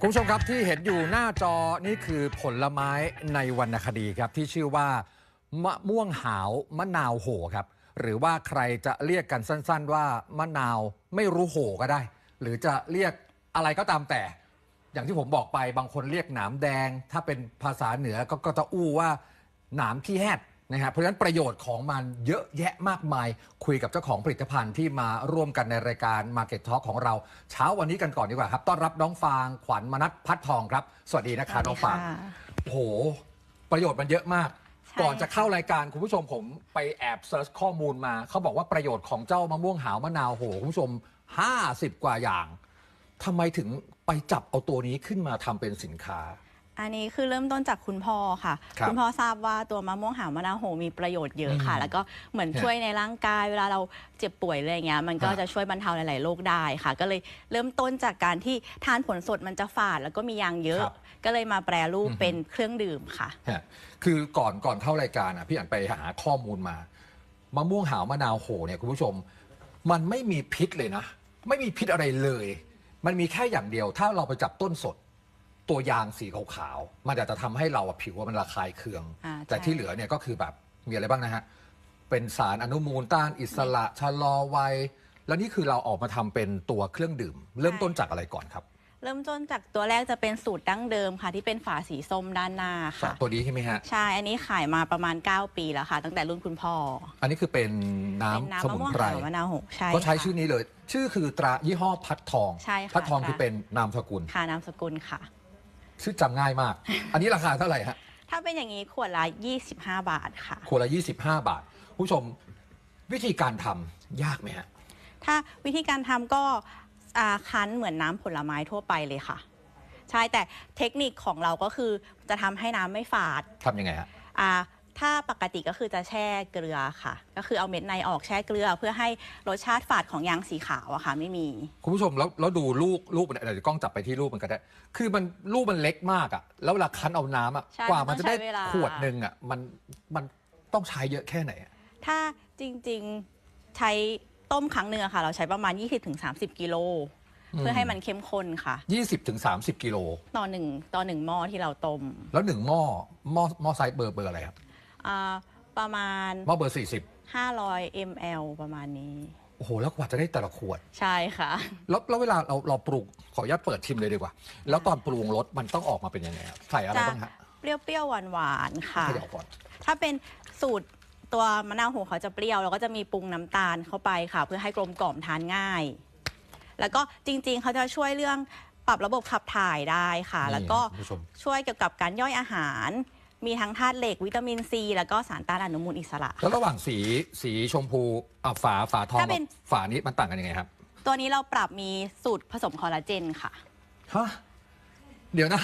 คุณผู้ชมครับที่เห็นอยู่หน้าจอนี่คือผลไม้ในวรรณคดีครับ ที่ชื่อว่ามะม่วงหาวมะนาวโหครับ หรือว่าใครจะเรียกกันสั้น ๆ ว่ามะนาวไม่รู้โหก็ได้ หรือจะเรียกอะไรก็ตามแต่ อย่างที่ผมบอกไปบางคนเรียกหนามแดง ถ้าเป็นภาษาเหนือก็ก็จะอู้ว่าหนามขี้แหด นะครับเพราะฉะนั้นประโยชน์ของมันเยอะแยะมากมาย คุยกับเจ้าของผลิตภัณฑ์ที่มาร่วมกันในรายการ Market Talk ของเรา เช้าวันนี้กันก่อนดีกว่าครับ ต้อนรับน้องฟางขวัญมนัทพัฒทองครับ สวัสดีนะคะน้องฟางค่ะโอ้โห ประโยชน์มันเยอะมากใช่ก่อนจะเข้ารายการคุณผู้ชมผมไปแอบเซิร์ชข้อมูลมา เขาบอกว่าประโยชน์ของเจ้ามะม่วงหาวมะนาวโหคุณผู้ชม 50 กว่าอย่างทำไมถึงไปจับเอาตัวนี้ขึ้นมาทำเป็นสินค้า อันนี้คือเริ่มต้นจากคุณพ่อค่ะครับณพ่อทราบว่าตัวมะม่วงหาวมะนาวโหมีประโยชน์เยอะค่ะ อืมแล้วก็เหมือนฮะช่วยในร่างกายเวลาเราเจ็บป่วยอะไรอย่างเงี้ยมันก็ฮะ จะช่วยบรรเทาหลาย ๆโรคได้ค่ะ ก็เลยเริ่มต้นจากการที่ทานผลสดมันจะฝาด แล้วก็มียางเยอะครับก็เลยมาแปรรูปอือฮึเป็นเครื่องดื่มค่ะ ฮะคือก่อนก่อนเข้ารายการอะพี่อ่านไปหาข้อมูลมามะม่วงหาวมะนาวโหเนี่ยคุณผู้ชม มันไม่มีพิษเลยนะ ไม่มีพิษอะไรเลย มันมีแค่อย่างเดียว ถ้าเราไปจับต้นสด ตัวยางสีขาวๆ มันอาจจะทำให้เราอะผิวว่ามันระคายเคือง อ่าแต่ใช่ที่เหลือเนี่ยก็คือแบบมีอะไรบ้างนะฮะ เป็นสารอนุมูลต้านอิสระชะลอวัย แล้วนี่คือเราออกมาทำเป็นตัวเครื่องดื่ม เริ่มต้นจากอะไรก่อนครับเริ่มต้นจากตัวแรกจะเป็นสูตรดั้งเดิมค่ะ ที่เป็นฝาสีส้มด้านหน้าค่ะ ตัวนี้ใช่ไหมฮะ ใช่ อันนี้ขายมาประมาณ 9 ปีแล้วค่ะ ตั้งแต่รุ่นคุณพ่ออันนี้คือเป็นน้ำเป็นน้ำสมะมุนม่วงไพรหาวมะนาวโหใช่ก็ใช้ค่ะ ชื่อนี้เลย ชื่อคือตรายี่ห้อพัดทอง ใช่ค่ะพัดทองตรา คือเป็นนามสกุล ค่ะนามสกุลค่ะ ชื่อจำง่ายมาก อันนี้ราคาเท่าไหร่ฮะ ถ้าเป็นอย่างนี้ขวดละ 25 บาทค่ะ ขวดละ 25 บาท ผู้ชมวิธีการทำยากไหมฮะ ถ้าวิธีการทำก็อ่าคั้นเหมือนน้ำผลไม้ทั่วไปเลยค่ะ ใช่แต่เทคนิคของเราก็คือจะทำให้น้ำไม่ฝาดทำยังไงฮะ อ่า ถ้าปกติก็คือจะแช่เกลือค่ะ ก็คือเอาเม็ดในออกแช่เกลือ เพื่อให้รสชาติฝาดของยางสีขาวอะค่ะ ไม่มี คุณผู้ชมแล้วแล้วดูลูกลูกมันเดี๋ยวกล้องจับไปที่ลูกมันก็ได้คือมันลูกมันเล็กมากอะแล้วเวลาคั้นเอาน้ำอะใช่กว่ามันจะได้มันต้องใช้เวลา ขวดหนึ่งอะมันมันต้องใช้เยอะแค่ไหนอะถ้าจริงๆใช้ต้มครั้งหนึ่งอะค่ะ เราใช้ประมาณ 20-30 กิโลเพื่อให้มันเข้มข้นค่ะ20ถึง30กิโล ต่อหนึ่งต่อหนึ่งหม้อที่เราต้ม แล้วหนึ่งหม้อหม้อหม้อไซส์เบอร์เบอร์อะไรครับ อ่าประมาณ หม้อเบอร์500 ml ประมาณนี้40โอ้โห แล้วกว่าจะได้แต่ละขวด ใช่ค่ะ แล้วแล้วเวลาเราเราปรุงขออนุญาตเปิดชิมเลยดีกว่า แล้วตอนปรุงรสมันต้องออกมาเป็นยังไงครับใส่อะไรจะบ้างฮะเปรี้ยวๆ หวานๆ ค่ะเขย่าก่อน ถ้าเป็นสูตรตัวมะนาวโหเขาจะเปรี้ยวแล้วก็จะมีปรุงน้ำตาลเข้าไปค่ะ เพื่อให้กลมกล่อมทานง่าย แล้วก็จริงๆ เขาจะช่วยเรื่องปรับระบบขับถ่ายได้ค่ะ นี่แล้วก็คุณผู้ชม ช่วยเกี่ยวกับการย่อยอาหาร มีทั้งธาตุเหล็กวิตามินซี แล้วก็สารต้านอนุมูลอิสระ แล้วระหว่างสีสีชมพูอะฝาฝาทองถ้าเป็กับนฝานี้มันต่างกันยังไงครับตัวนี้เราปรับมีสูตรผสมคอลลาเจนค่ะ ฮะเดี๋ยวนะ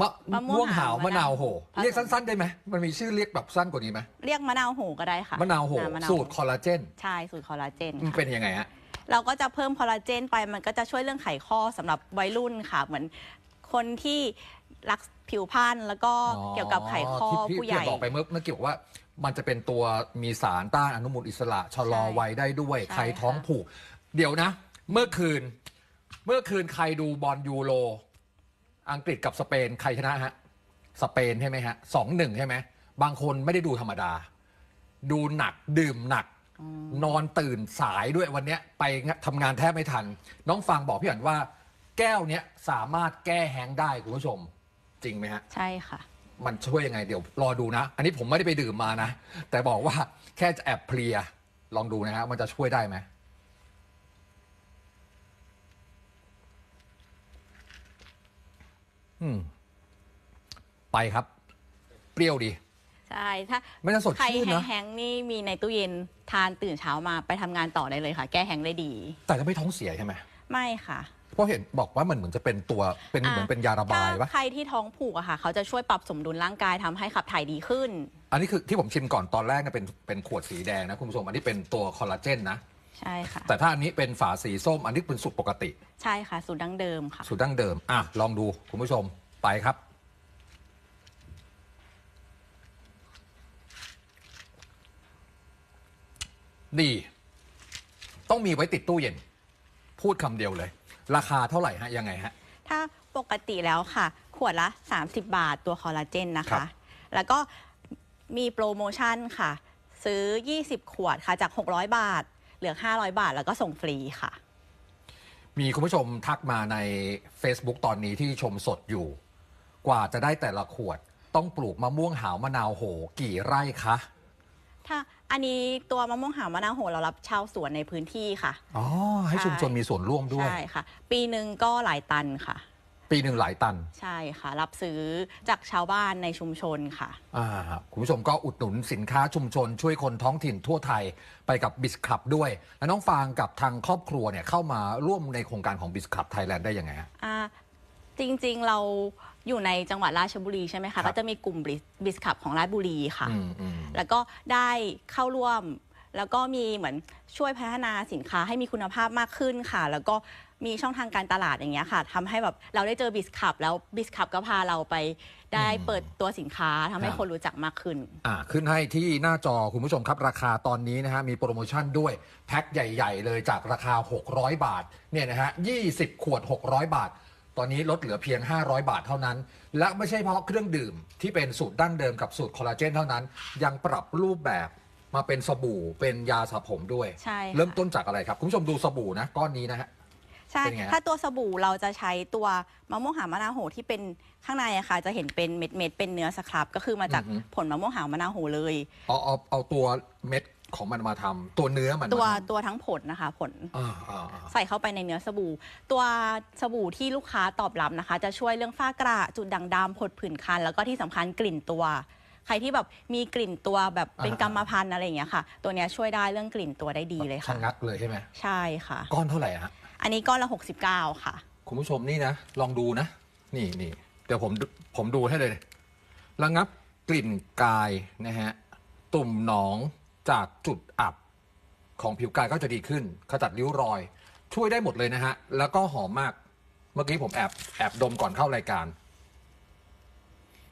มะมะม่วงม่วงหาวหาวมะนาวโหผสมเรียกสั้น ๆ ได้ไหมมันมีชื่อเรียกแบบสั้นกว่านี้ไหมเรียกมะนาวโหก็ได้ค่ะมะนาวโหำมะนาวสูตรคอลลาเจนใช่สูตรคอลลาเจนมันค่ะ เป็นยังไงฮะ เราก็จะเพิ่มคอลลาเจนไปมันก็จะช่วยเรื่องไขข้อสำหรับวัยรุ่นค่ะ เหมือนคนที่ รักผิวพรรณแล้วก็เกี่ยวกับไขข้อที่พี่ผู้ใหญ่ พี่บอกไปเมื่อเมื่อกี้บอกว่า มันจะเป็นตัวมีสารต้านอนุมูลอิสระชะลอใช่วัยได้ด้วยใช่ใครท้องค่ะ ผูก เดี๋ยวนะ เมื่อคืน เมื่อคืนใครดูบอลยูโรอังกฤษกับสเปนใครชนะฮะ สเปนใช่ไหมฮะสองหนึ่งใช่ไหมบางคนไม่ได้ดูธรรมดา ดูหนักดื่มหนัก นอนตื่นสายด้วยวันเนี้ยไปทำงานแทบไม่ทัน น้องฟังบอกพี่อันว่า แก้วเนี้ยสามารถแก้แห้งก์ได้คุณผู้ชม จริงไหมฮะ ใช่ค่ะ มันช่วยยังไงเดี๋ยวรอดูนะ อันนี้ผมไม่ได้ไปดื่มมานะ แต่บอกว่าแค่จะแอบเพลีย ลองดูนะฮะมันจะช่วยได้ไหมอืม ไปครับ เปรี้ยวดี ใช่ถ้าไม่น่าสดใครชื่นนะแห้งๆนี่มีในตู้เย็นทานตื่นเช้ามาไปทำงานต่อได้เลยค่ะ แก้แห้งได้ดี แต่ก็ไม่ท้องเสียใช่ไหมไม่ค่ะ เพราะเห็นบอกว่ามันเหมือนจะเป็นตัวเป็นเหมือนเป็นยาระบายถ้ปะใครที่ท้องผูกอะค่ะ เขาจะช่วยปรับสมดุลร่างกายทำให้ขับถ่ายดีขึ้น อันนี้คือที่ผมชิมก่อนตอนแรกเนี่ยเป็นเป็นขวดสีแดงนะคุณผู้ชมอันนี้เป็นตัวคอลลาเจนนะ ใช่ค่ะ แต่ถ้าอันนี้เป็นฝาสีส้ม อันนี้เป็นสูตรปกติ ใช่ค่ะ สูตรดั้งเดิมค่ะ สูตรดั้งเดิมอะลองดูคุณผู้ชมไปครับ ดี ต้องมีไว้ติดตู้เย็น พูดคำเดียวเลย ราคาเท่าไหร่ฮะยังไงฮะ ถ้าปกติแล้วค่ะ ขวดละ 30 บาทตัวคอลลาเจนนะครัคะ บ แล้วก็มีโปรโมชั่นค่ะ ซื้อ 20 ขวดค่ะจาก 600 บาท เหลือ 500 บาท แล้วก็ส่งฟรีค่ะ มีคุณผู้ชมทักมาใน Facebook ตอนนี้ที่ชมสดอยู่ กว่าจะได้แต่ละขวด ต้องปลูกมะม่วงหาวมะนาวโห กี่ไร่คะ ถ้าอันนี้ตัวมะม่วงหาวมะนาวโหเรารับชาวสวนในพื้นที่ค่ะ อ๋อ ให้ใช่ชุมชนมีส่วนร่วมด้วย ใช่ค่ะ ปีหนึ่งก็หลายตันค่ะ ปีหนึ่งหลายตัน ใช่ค่ะ รับซื้อจากชาวบ้านในชุมชนค่ะอ่าคุณผู้ชมก็อุดหนุนสินค้าชุมชน ช่วยคนท้องถิ่นทั่วไทยไปกับบิสคลับด้วย แล้วน้องฟางกับทางครอบครัวเนี่ยเข้ามาร่วมในโครงการของบิสคลับไทยแลนด์ได้ยังไงฮะอ่า จริงๆ เราอยู่ในจังหวัดราชบุรีใช่ไหมครัคะบ ก็จะมีกลุ่มบิสคับของราชบุรีค่ะ อืมอืม แล้วก็ได้เข้าร่วม แล้วก็มีเหมือนช่วยพัฒนาสินค้าให้มีคุณภาพมากขึ้นค่ะ แล้วก็มีช่องทางการตลาดอย่างเงี้ยค่ะทำให้แบบเราได้เจอบิสคับแล้วบิสคับก็พาเราไปได้เปิดตัวสินค้าทำให้คนรู้จักมากขึ้น อ่าขึ้นให้ที่หน้าจอคุณผู้ชมครับ ราคาตอนนี้นะฮะมีโปรโมชั่นด้วย แพ็คใหญ่ ๆ เลยจากราคา 600 บาทเนี่ยนะฮะ20 ขวด 600 บาท ตอนนี้ลดเหลือเพียง 500 บาทเท่านั้น และไม่ใช่เพราะเครื่องดื่มที่เป็นสูตรดั้งเดิมกับสูตรคอลลาเจนเท่านั้น ยังปรับรูปแบบมาเป็นสบู่เป็นยาสระผมด้วย ใช่ค่ะ เริ่มต้นจากอะไรครับ คุณผู้ชมดูสบู่นะก้อนนี้นะฮะ ใช่ เป็นไงฮะถ้าตัวสบู่เราจะใช้ตัวมะม่วงหาวมะนาวโหที่เป็นข้างในอะค่ะ จะเห็นเป็นเม็ดเม็ดๆเป็นเนื้อสครับ ก็คือมาจากผลมะม่วงหาวมะนาวโหเลย เอาเอาเอาตัวเม็ด ของมันมาทำตัวเนื้อมันตัวมาทำตัวทั้งผลนะคะ ผลอ่าอ่าอ่า ใส่เข้าไปในเนื้อสบู่ ตัวสบู่ที่ลูกค้าตอบรับนะคะ จะช่วยเรื่องฝ้ากระจุดด่างดำผดผื่นคัน แล้วก็ที่สำคัญกลิ่นตัว ใครที่แบบมีกลิ่นตัวแบบเป็นกรรมพันธุ์อะไรอย่างเงี้ยค่ะ ตัวเนี้ยช่วยได้เรื่องกลิ่นตัวได้ดีเลยชะค่ะ งักเลยใช่ไหมใช่ค่ะ ก้อนเท่าไหร่ฮะอันนี้ก้อนละ 69 ค่ะ คุณผู้ชมนี่นะ ลองดูนะ นี่นี่เดี๋ยวผมดูผมดูให้เลย ระงับกลิ่นกายนะฮะ ตุ่มหนอง จากจุดอับของผิวกายก็จะดีขึ้น ขจัดริ้วรอย ช่วยได้หมดเลยนะฮะ แล้วก็หอมมาก เมื่อกี้ผมแอบแอบดมก่อนเข้ารายการ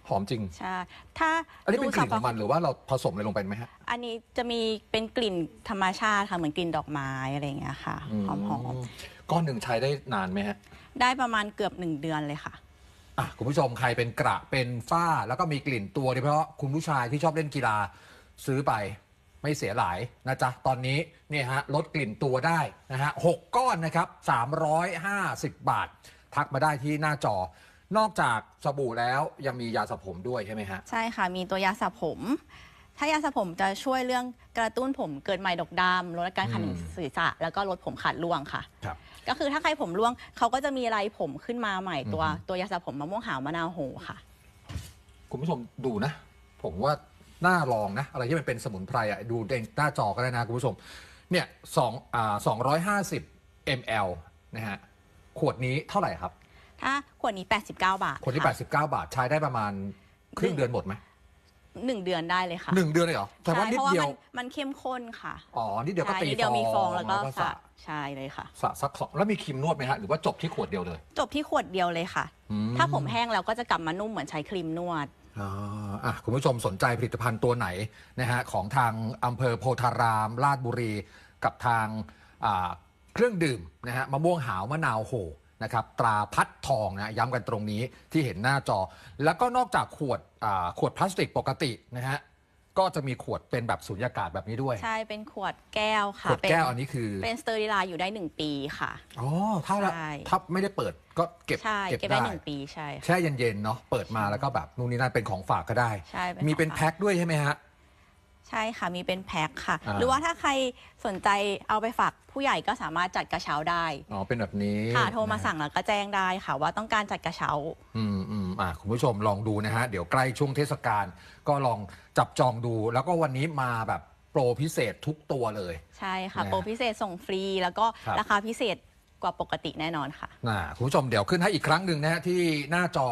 หอมจริง ใช่ ถ้าอันนี้เป็นกลิ่นดูของมันหรือว่าเราผสมอะไรลงไปไหมฮะ อันนี้จะมีเป็นกลิ่นธรรมชาติค่ะเหมือนกลิ่นดอกไม้อะไรอย่างเงี้ยค่ะ หอมหอมก้อนหนึ่งใช้ได้นานไหมฮะๆได้ประมาณเกือบหนึ่งเดือนเลยค่ะอะคุณผู้ชมใครเป็นกระเป็นฝ้า แล้วก็มีกลิ่นตัวโดยเฉพาะคุณผู้ชายที่ชอบเล่นกีฬาซื้อไป ไม่เสียหลายนะจ๊ะ ตอนนี้เนี่ยฮะลดกลิ่นตัวได้นะฮะหกก้อนนะครับ 350 บาท ทักมาได้ที่หน้าจอ นอกจากสบู่แล้วยังมียาสระผมด้วยใช่ไหมฮะ ใช่ค่ะ มีตัวยาสระผม ถ้ายาสระผมจะช่วยเรื่องกระตุ้นผมเกิดใหม่ดกดำลดอาการขันอืม ศีรษะ แล้วก็ลดผมขาดร่วงค่ะ ครับ ก็คือถ้าใครผมร่วงเขาก็จะมีไรผมขึ้นมาใหม่ตัว อือฮึ ตัวยาสระผมมะม่วงหาวมะนาวโหค่ะ คุณผู้ชมดูนะ ผมว่า น่าลองนะ อะไรที่มันเป็นสมุนไพรอะดูในหน้าจอก็ได้นะคุณผู้ชม เนี่ยสองอ่าสองร้อยห้าสิบ ml นะฮะ ขวดนี้เท่าไหร่ครับ ถ้าขวดนี้ 89 บาทคนที่ะ89 บาทใช้ได้ประมาณครึ่งเดือนหมดไหมหนึ่งเดือนได้เลยค่ะหนึ่งเดือนเลยเหรอแต่ว่าใช่นิเพดราะว่าเดียว มันมันเข้มข้นค่ะอ๋อ นิดเดียวก็ใช่ตีนิดเดียวมีฟองแล้วก็ก็สระสระใช่เลยค่ะ สระสักสองแล้วมีครีมนวดไหมฮะ หรือว่าจบที่ขวดเดียวเลยจบที่ขวดเดียวเลยค่ะ อื ถ้าผมแห้งแล้วก็จะกลับมานุ่มเหมือนใช้ครีมนวด อ่าอะคุณผู้ชมสนใจผลิตภัณฑ์ตัวไหนนะฮะของทางอำเภอโพธารามลาดบุรี กับทางอ่าเครื่องดื่มนะฮะมะม่วงหาวมะนาวโหนะครับตราพัดทองนะย้ำกันตรงนี้ที่เห็นหน้าจอ แล้วก็นอกจากขวดอ่าขวดพลาสติกปกตินะฮะ ก็จะมีขวดเป็นแบบสุญญากาศแบบนี้ด้วย ใช่เป็นขวดแก้วขค่ะวดแก้วอันนี้คือ เป็นสเตอริไลน์อยู่ได้หนึ่งปีค่ะ อ๋อ ถ้าละใช่ ถ้าไม่ได้เปิดก็เก็บใช่เก็บเก็บได้ได้หนึ่งปีใช่ค่ะ แช่เย็นๆเนาะเปิดมาแล้วก็แบบนู่นนี่นั่นเป็นของฝากก็ได้ ใช่มีเป็นของฝาก แพ็คด้วยใช่ไหมฮะ ใช่ค่ะมีเป็นแพ็คค่ะ อ่า หรือว่าถ้าใครสนใจเอาไปฝากผู้ใหญ่ก็สามารถจัดกระเช้าได้ อ๋อเป็นแบบนี้ค่ะโทรมานะฮะสั่งแล้วก็แจ้งได้ค่ะ ว่าต้องการจัดกระเช้า อืมอืมอะคุณผู้ชมลองดูนะฮะ เดี๋ยวใกล้ช่วงเทศกาลก็ลองจับจองดู แล้วก็วันนี้มาแบบโปรพิเศษทุกตัวเลย ใช่ค่ะ นะโปรพิเศษส่งฟรี แล้วก็ครับ ราคาพิเศษกว่าปกติแน่นอนค่ะ นะคุณผู้ชมเดี๋ยวขึ้นให้อีกครั้งหนึ่งนะฮะที่หน้าจอ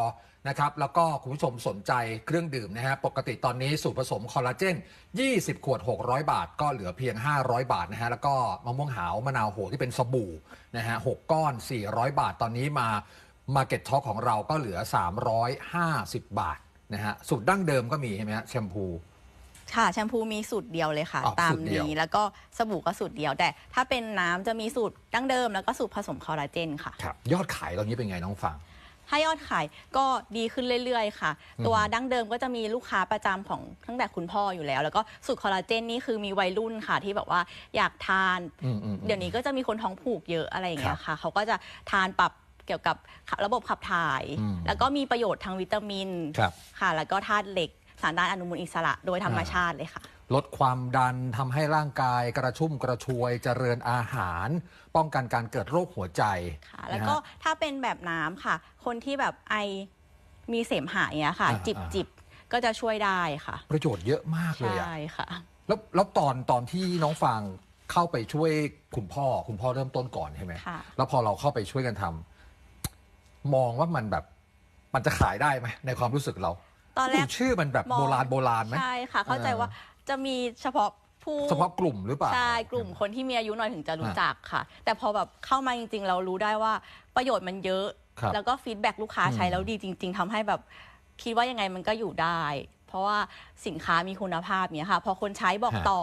นะครับ แล้วก็คุณผู้ชมสนใจเครื่องดื่มนะฮะ ปกติตอนนี้สูตรผสมคอลลาเจน 20 ขวด 600 บาท ก็เหลือเพียง 500 บาทนะฮะ แล้วก็มะม่วงหาวมะนาวโหที่เป็นสบู่นะฮะ 6 ก้อน 400 บาท ตอนนี้มา Market Talk ของเราก็เหลือ 350 บาทนะฮะ สูตรดั้งเดิมก็มีใช่ไหมฮะแชมพูค่ะแชมพูมีสูตรเดียวเลยค่ะ อ๋อตามสูตรเดียว นี้แล้วก็สบู่ก็สูตรเดียว แต่ถ้าเป็นน้ำจะมีสูตรดั้งเดิมแล้วก็สูตรผสมคอลลาเจนค่ะ ครับยอดขายตอนนี้เป็นไงน้องฟัง ถ้ายอดขายก็ดีขึ้นเรื่อยๆ ค่ะ ตัวดั้งเดิมก็จะมีลูกค้าประจำของตั้งแต่คุณพ่ออยู่แล้ว แล้วก็สูตรคอลลาเจนนี่คือมีวัยรุ่นค่ะที่แบบว่าอยากทานอืมอืมอืมเดี๋ยวนี้ก็จะมีคนท้องผูกเยอะอะไรอย่างเงี้ยค่ะ เขาก็จะทานปรับเกี่ยวกับระบบขับถ่ายอืมแล้วก็มีประโยชน์ทางวิตามินครับค่ะ แล้วก็ธาตุเหล็กสารต้านอนุมูลอิสระโดยธรรมชาติเลยค่ะ ลดความดันทำให้ร่างกายกระชุ่มกระชวยเจริญอาหาร ป้องกันการเกิดโรคหัวใจค่ะ แล้วก็นะฮะ ถ้าเป็นแบบน้ำค่ะ คนที่แบบไอมีเสมหะอย่างเงี้ยค่ะ อ่าจิบอ่า จิบก็จะช่วยได้ค่ะประโยชน์เยอะมากเลยอะใช่ค่ะ แล้วแล้วตอนตอนที่น้องฟางเข้าไปช่วยคุณพ่อ คุณพ่อเริ่มต้นก่อนใช่ไหมค่ะ แล้วพอเราเข้าไปช่วยกันทำมองว่ามันแบบ มันจะขายได้ไหมในความรู้สึกเราตอนแรกดูชื่อมันแบบมอง โบราณโบราณไหม ใช่ค่ะ เข้าใจเออว่า จะมีเฉพาะผู้เฉพาะกลุ่มหรือเปล่า ใช่กลุ่มคนที่มีอายุหน่อยถึงจะรู้อะจักค่ะ แต่พอแบบเข้ามาจริง ๆ เรารู้ได้ว่าประโยชน์มันเยอะ ครับแล้วก็ฟีดแบ็ลูกค้าใช้อืมแล้วดีจริง ๆทำให้แบบคิดว่ายังไงมันก็อยู่ได้ เพราะว่าสินค้ามีคุณภาพเนี้ยค่ะ พอคนใช้บอกฮะต่อ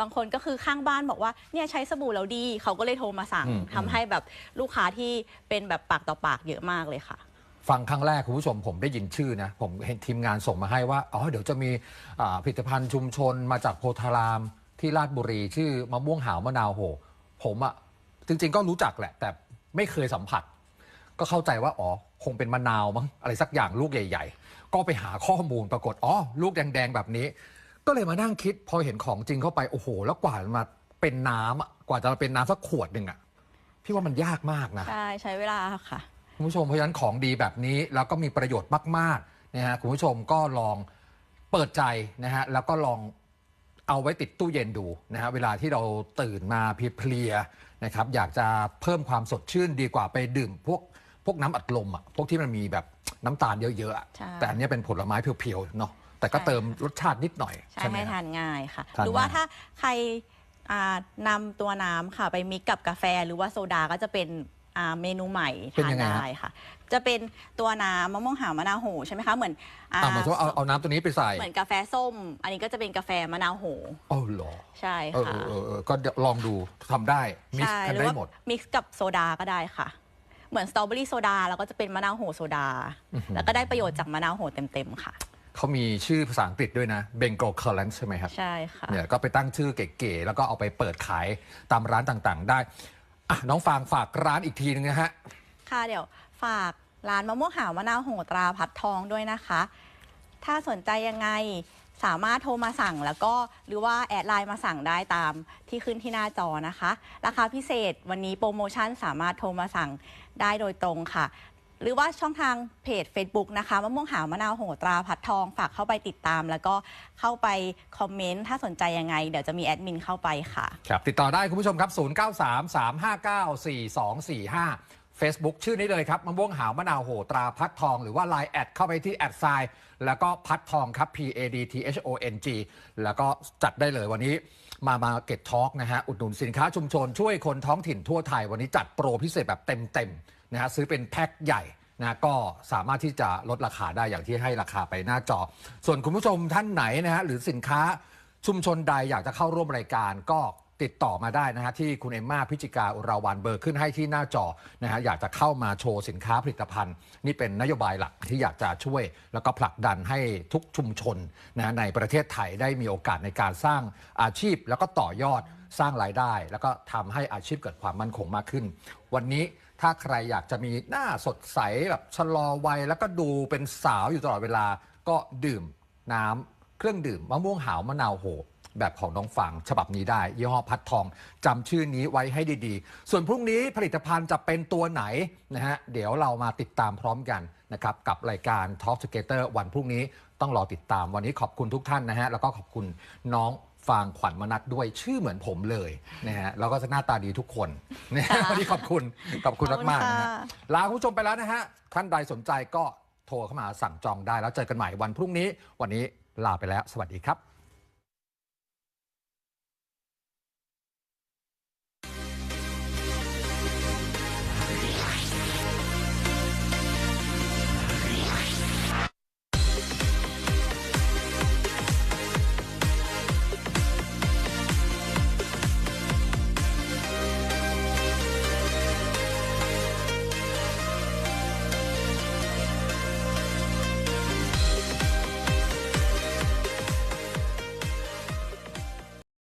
บางคนก็คือข้างบ้านบอกว่าเนี่ยใช้สบู่แล้วดี เขาก็เลยโทรมาสั่งอืม ทำให้แบบลูกค้าที่เป็นแบบปากต่อปากเยอะมากเลยค่ะ ฟังครั้งแรกคุณผู้ชมผมได้ยินชื่อนะ ผมเห็นทีมงานส่งมาให้ว่า อ๋อ เดี๋ยวจะมีอ่าผลิตภัณฑ์ชุมชนมาจากโพธารามที่ราชบุรีชื่อมะม่วงหาวมะนาวโห ผมอะจริง ๆ ก็รู้จักแหละ แต่ไม่เคยสัมผัส ก็เข้าใจว่า อ๋อ คงเป็นมะนาวมั้งอะไรสักอย่างลูกใหญ่ ๆ ก็ไปหาข้อมูลปรากฏอ๋อลูกแดงๆแบบนี้ ก็เลยมานั่งคิดพอเห็นของจริงเข้าไปโอ้โห แล้วกว่ามาเป็นน้ำอะกว่าจะมาเป็นน้ำสักขวดหนึ่งอะพี่ว่ามันยากมากนะ ใช่ใช้เวลาค่ะ คุณผู้ชมเพราะฉะนั้นของดีแบบนี้แล้วก็มีประโยชน์มากๆนะฮะคุณผู้ชมก็ลองเปิดใจนะฮะแล้วก็ลองเอาไว้ติดตู้เย็นดูนะฮะเวลาที่เราตื่นมาเพลียๆนะครับอยากจะเพิ่มความสดชื่นดีกว่าไปดื่มพวกพวกน้ำอัดลมอะพวกที่มันมีแบบน้ำตาลเยอะๆอะใช่ แต่อันเนี้ยเป็นผลไม้เพียวๆเนาะแต่ก็ใช่เติมรสชาตินิดหน่อยใช่ไหมให้ฮะ ทานง่ายค่ะ ทานหรือว่าง่าย ถ้าใครอ่านำตัวน้ำค่ะ ไปมิกกับกาแฟหรือว่าโซดาก็จะเป็น อ่าเมนูใหม่เป็นทานยังไงฮะ ได้ค่ะ จะเป็นตัวน้ำมะม่วงหาวมะนาวโหใช่ไหมคะเหมือนอ่าอะหมายถึงว่าเอาเอาน้ำตัวนี้ไปใส่เหมือนกาแฟส้ม อันนี้ก็จะเป็นกาแฟมะนาวโหอ๋อเหรอใช่เออค่ะ เออเออก็ลองดูทำได้มิกใช่ซ์กันหรือได้ว่าหมด มิกซ์กับโซดาก็ได้ค่ะ เหมือนสตรอเบอรี่โซดาแล้วก็จะเป็นมะนาวโหโซดา อื้อหือ แล้วก็ได้ประโยชน์จากมะนาวโหเต็มๆค่ะ เขามีชื่อภาษาอังกฤษด้วยนะ Bengal Current ใช่ไหมครับ ใช่ค่ะ เนี่ยก็ไปตั้งชื่อเก๋ๆ แล้วก็เอาไปเปิดขายตามร้านต่างๆ ได้ อะน้องฟางฝากร้านอีกทีนึงนะฮะ ค่ะเดี๋ยวฝากร้านมะม่วงหาวมะนาวโหตราพัดทองด้วยนะคะ ถ้าสนใจยังไงสามารถโทรมาสั่งแล้วก็หรือว่าแอดไลน์มาสั่งได้ตามที่ขึ้นที่หน้าจอนะคะ ราคาพิเศษวันนี้โปรโมชั่นสามารถโทรมาสั่งได้โดยตรงค่ะ หรือว่าช่องทางเพจ Facebook นะคะมะม่วงหาวมะนาวโหตราพัดทองฝากเข้าไปติดตาม แล้วก็เข้าไปคอมเมนต์ถ้าสนใจยังไง เดี๋ยวจะมีแอดมินเข้าไปค่ะ ครับติดต่อได้คุณผู้ชมครับ 0933594245 Facebook ชื่อนี้เลยครับมะม่วงหาวมะนาวโหตราพัดทอง หรือว่า Line แอดเข้าไปที่แอดไซน์แล้วก็พัดทองครับ P A D T H O N G แล้วก็จัดได้เลยวันนี้มามาเก็ตทอ k นะฮะ อุดหนุนสินค้าชุมชนช่วยคนท้องถิ่นทั่วไทย วันนี้จัดโปรพิเศษแบบเต็มๆ นะฮะซื้อเป็นแพ็คใหญ่นะก็สามารถที่จะลดราคาได้อย่างที่ให้ราคาไปหน้าจอ ส่วนคุณผู้ชมท่านไหนนะฮะหรือสินค้าชุมชนใดอยากจะเข้าร่วมรายการก็ติดต่อมาได้นะฮะที่คุณเอมมาพิจิกาอุราวันเบอร์ขึ้นให้ที่หน้าจอนะฮะอยากจะเข้ามาโชว์สินค้าผลิตภัณฑ์ นี่เป็นนโยบายหลักที่อยากจะช่วย แล้วก็ผลักดันให้ทุกชุมชนนะะในประเทศไทยได้มีโอกาสในการสร้างอาชีพ แล้วก็ต่อยอดสร้างรายได้ แล้วก็ทำให้อาชีพเกิดความมั่นคงมากขึ้น วันนี้ ถ้าใครอยากจะมีหน้าสดใสแบบชะลอวัยแล้วก็ดูเป็นสาวอยู่ตลอดเวลา ก็ดื่มน้ำเครื่องดื่มมะม่วงหาวมะนาวโหแบบของน้องฟังฉบับนี้ได้ ยี่ห้อพัดทองจำชื่อนี้ไว้ให้ดีๆ ส่วนพรุ่งนี้ผลิตภัณฑ์จะเป็นตัวไหนนะฮะเดี๋ยวเรามาติดตามพร้อมกันนะครับกับรายการ Talk Together วันพรุ่งนี้ต้องรอติดตามวันนี้ขอบคุณทุกท่านนะฮะแล้วก็ขอบคุณน้อง ฟางขวัญมนัดด้วยชื่อเหมือนผมเลยนะฮะแล้วก็จะหน้าตาดีทุกคนนะฮะวันนี้ขอบคุณขอบคุณขอบคุณมากๆนะฮะค่ะ ลาคุณผู้ชมไปแล้วนะฮะท่านใดสนใจก็โทรเข้ามาสั่งจองได้แล้วเจอกันใหม่วันพรุ่งนี้ วันนี้ลาไปแล้ว สวัสดีครับ